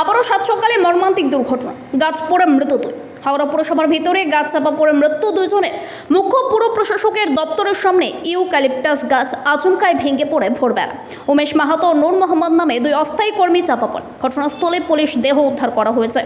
আবারও সাত সকালে মর্মান্তিক দুর্ঘটনা। গাছ পড়ে মৃত দুই হাওড়া পুরসভার ভিতরে গাছ চাপা পড়ে মৃত্যু দুজনের। মুখ্য পুর প্রশাসকের দপ্তরের সামনে ইউক্যালিপটাস গাছ আচমকায় ভেঙে পড়ে ভোরবেলা। উমেশ মাহাতো নূর মোহাম্মদ নামে দুই অস্থায়ী কর্মী চাপা পড়ে। ঘটনাস্থলে পুলিশ দেহ উদ্ধার করা হয়েছে।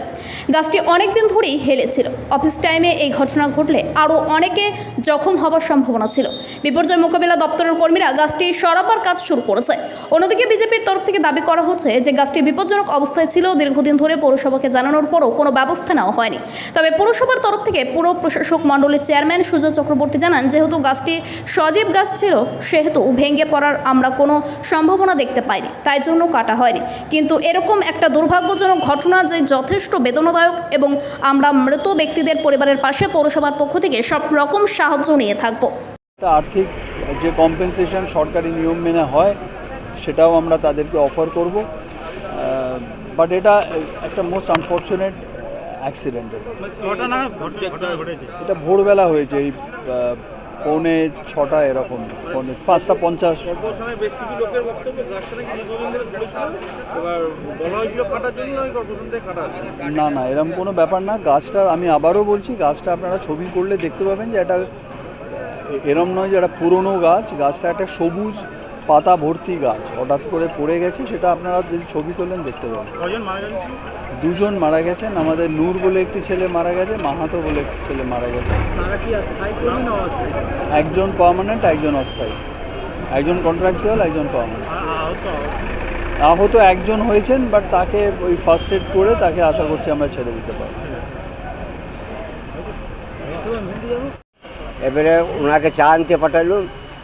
গাছটি অনেকদিন ধরেই হেলেছিল অফিস টাইমে এই ঘটনা ঘটলে আরও অনেকে জখম হওয়ার সম্ভাবনা ছিল। বিপর্যয় মোকাবিলা দপ্তরের কর্মীরা গাছটি সরাবার কাজ শুরু করেছে। অন্যদিকে বিজেপির তরফ থেকে দাবি করা হচ্ছে যে গাছটি বিপজ্জনক অবস্থায় ছিল দীর্ঘদিন ধরে পৌরসভাকে জানানোর পরও কোনো ব্যবস্থা নেওয়া হয়নি। তবে পুরসভার তরফ থেকে পুর প্রশাসক মণ্ডলের চেয়ারম্যান সুজয় চক্রবর্তী জানান, যেহেতু গাছটি সজীব গাছ ছিল, সেহেতু ভেঙে পড়ার আমরা কোনো সম্ভাবনা দেখতে পাইনি, তাই জন্য কাটা হয়নি। কিন্তু এরকম একটা দুর্ভাগ্যজনক ঘটনা যে যথেষ্ট বেদনাদায়ক এবং আমরা মৃত ব্যক্তিদের পরিবারের পাশে পৌরসভার পক্ষ থেকে সব রকম সাহায্য নিয়ে থাকব। আর্থিক যে কম্পেনসেশন সরকারি নিয়ম মেনে হয়, সেটাও আমরা তাদেরকে অফার করব। বাট এটা একটা মোস্ট আনফর্চুনেট অ্যাক্সিডেন্ট ঘটনা ঘটনা এটা ভোরবেলা হয়েছে এই পৌনে ছটা এরকম পৌনে পাঁচটা পঞ্চাশ। না না এরকম কোনো ব্যাপার না গাছটা আমি আবারও বলছি গাছটা আপনারা ছবি করলে দেখতে পাবেন যে এটা এরম নয় যে একটা পুরনো গাছ গাছটা একটা সবুজ পাতা ভর্তি গাছ। হঠাৎ করে পড়ে গেছে সেটা আপনারা যদি ছবি তোলেন দেখতে পাবেন। দুজন মারা গেছেন। আমাদের নূর বলে একটি ছেলে মারা গেছে মাহাতো বলে একটি ছেলে মারা গেছে। একজন পার্মানেন্ট একজন অস্থায়ী। একজন কন্ট্রাকচুয়াল একজন পার্মানেন্ট আহত আহত। একজন হয়েছেন বাট তাকে ওই ফার্স্ট এড করে তাকে আশা করছি আমরা ছেড়ে দিতে পারি এবারে ওনাকে চা আনতে পাঠালো।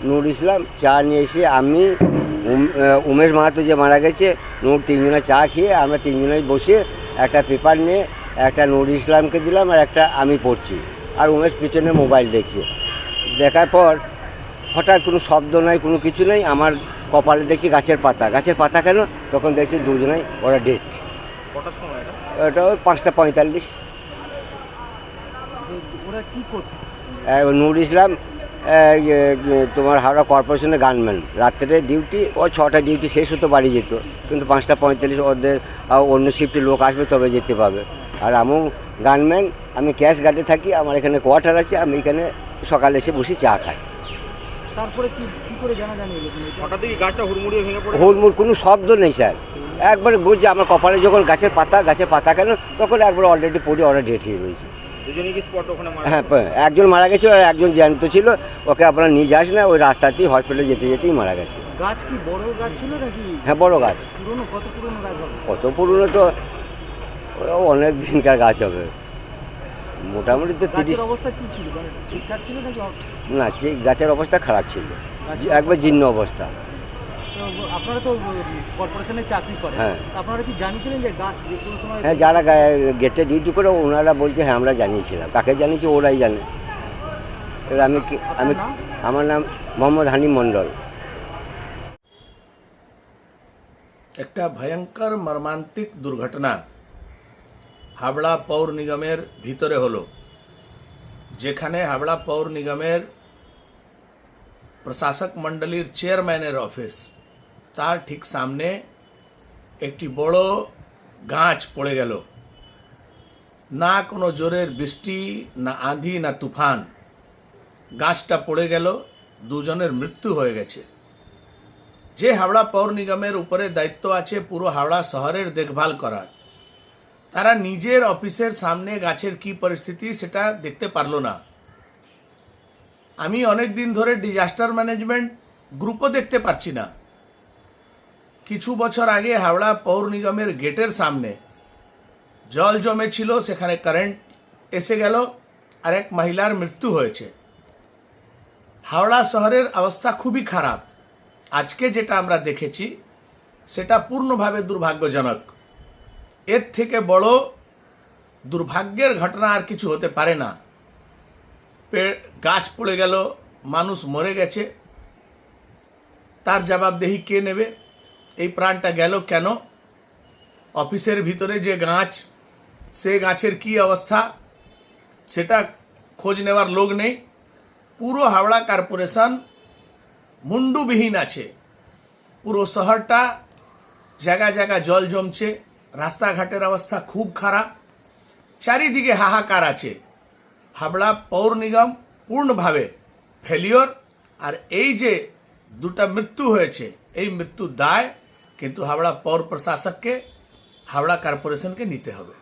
নূর ইসলাম চা নিয়ে এসে আমি উমেশ মাহাতো যে মারা গেছে নূর তিনজনে চা খেয়ে আমরা তিনজনেই বসে একটা পেপার নিয়ে একটা নূর ইসলামকে দিলাম আর একটা আমি পড়ছি। আর উমেশ পিছনে মোবাইল দেখছে। দেখার পর হঠাৎ কোনো শব্দ নাই কোনো কিছু নেই আমার কপালে দেখছি গাছের পাতা। গাছের পাতা কেন? তখন দেখছি দুজনেই ওরা ডেট এটা? ওটা ওই পাঁচটা পঁয়তাল্লিশ। নূর ইসলাম তোমার হাওড়া কর্পোরেশনের গানম্যান। রাত্রে ডিউটি ও ছটা ডিউটি শেষ হতো বাড়ি যেত। কিন্তু পাঁচটা পঁয়তাল্লিশ ওদের অন্য শিফটে লোক আসবে তবে যেতে পাবে আর আমিও গানম্যান আমি ক্যাশ গার্ডে থাকি আমার এখানে কোয়ার্টার আছে আমি এখানে সকালে এসে বসে চা খাই। তারপরে কি কি করে জানা জানি হঠাৎ গাছটা হুড়মুড়িয়ে ভেঙে পড়ে হুড়মুড় কোনো শব্দ নেই স্যার। একবারে বুঝছে আমার কপালে যখন গাছের পাতা গাছের পাতা কেন তখন একবার অলরেডি পড়ে ওরা ডেট হয়ে রয়েছে। হ্যাঁ একজন মারা গেছে আর একজন জ্যান্ত ছিল ওকে আপনারা নিয়ে যাস না ওই রাস্তাতেই হসপিটালে যেতে যেতেই মারা গেছে। গাছ কি বড় গাছ ছিল নাকি? হ্যাঁ বড় গাছ। পুরনো কত পুরনো গাছ কত পুরনো তো ও অনেক দিনকার গাছ হবে। মোটামুটি তো তিরিশ অবস্থা কি ছিল? মানে না গাছের অবস্থা খারাপ ছিল। একবার জীর্ণ অবস্থা। আপনারা তো কর্পোরেশনে চাকরি করেন। হ্যাঁ। আপনারা কি জানিয়েছিলেন যে গাছ যে কোনো সময় হ্যাঁ যারা গেটে ডিউটি করে ওনারা বলছে হ্যাঁ আমরা জানিয়েছিলাম। কাকে জানিয়েছি? ওরাই জানে। এবার আমি আমি আমার নাম মোহাম্মদ হানি মণ্ডল। একটা ভয়ঙ্কর মর্মান্তিক দুর্ঘটনা হাবড়া পৌর নিগমের ভিতরে হলো যেখানে হাবড়া পৌর নিগমের প্রশাসক মণ্ডলীর চেয়ারম্যানের অফিস তার ঠিক সামনে একটি বড় গাছ পড়ে গেল। না কোনো জোরের বৃষ্টি, না আঁধি, না তুফান। গাছটা পড়ে গেল, দুজনের মৃত্যু হয়ে গেছে। যে হাওড়া পৌর নিগমের উপরে দায়িত্ব আছে পুরো হাওড়া শহরের দেখভাল করার। তারা নিজের অফিসের সামনে গাছের কি পরিস্থিতি সেটা দেখতে পারল না। আমি অনেক দিন ধরে ডিজাস্টার ম্যানেজমেন্ট গ্রুপও দেখতে পাচ্ছি না। কিছু বছর আগে হাওড়া পৌর নিগমের গেটের সামনে জল জমে ছিল সেখানে কারেন্ট এসে গেল, আর এক মহিলার মৃত্যু হয়েছে। হাওড়া শহরের অবস্থা খুবই খারাপ। আজকে যেটা আমরা দেখেছি, সেটা পূর্ণভাবে দুর্ভাগ্যজনক। এর থেকে বড় দুর্ভাগ্যের ঘটনা আর কিছু হতে পারে না। গাছ পড়ে গেল, মানুষ মরে গেছে। তার জবাবদেহি কে নেবে? এই প্রাণটা গেল কেন? অফিসের ভিতরে যে গাছ, সে গাছের কি অবস্থা? সেটা খোঁজ নেওয়ার লোক নেই। পুরো হাওড়া কর্পোরেশন মুন্ডুবিহীন আছে। পুরো শহরটা জায়গা জায়গা জল জমছে। রাস্তাঘাটের অবস্থা খুব খারাপ। চারিদিকে হাহাকার আছে। হাবড়া পৌর নিগম পূর্ণভাবে ফেলিওর আর এই যে দুটা মৃত্যু হয়েছে, এই মৃত্যুর দায় কিন্তু হাবড়া পৌর প্রশাসককে হাওড়া কর্পোরেশনকে নিতে হবে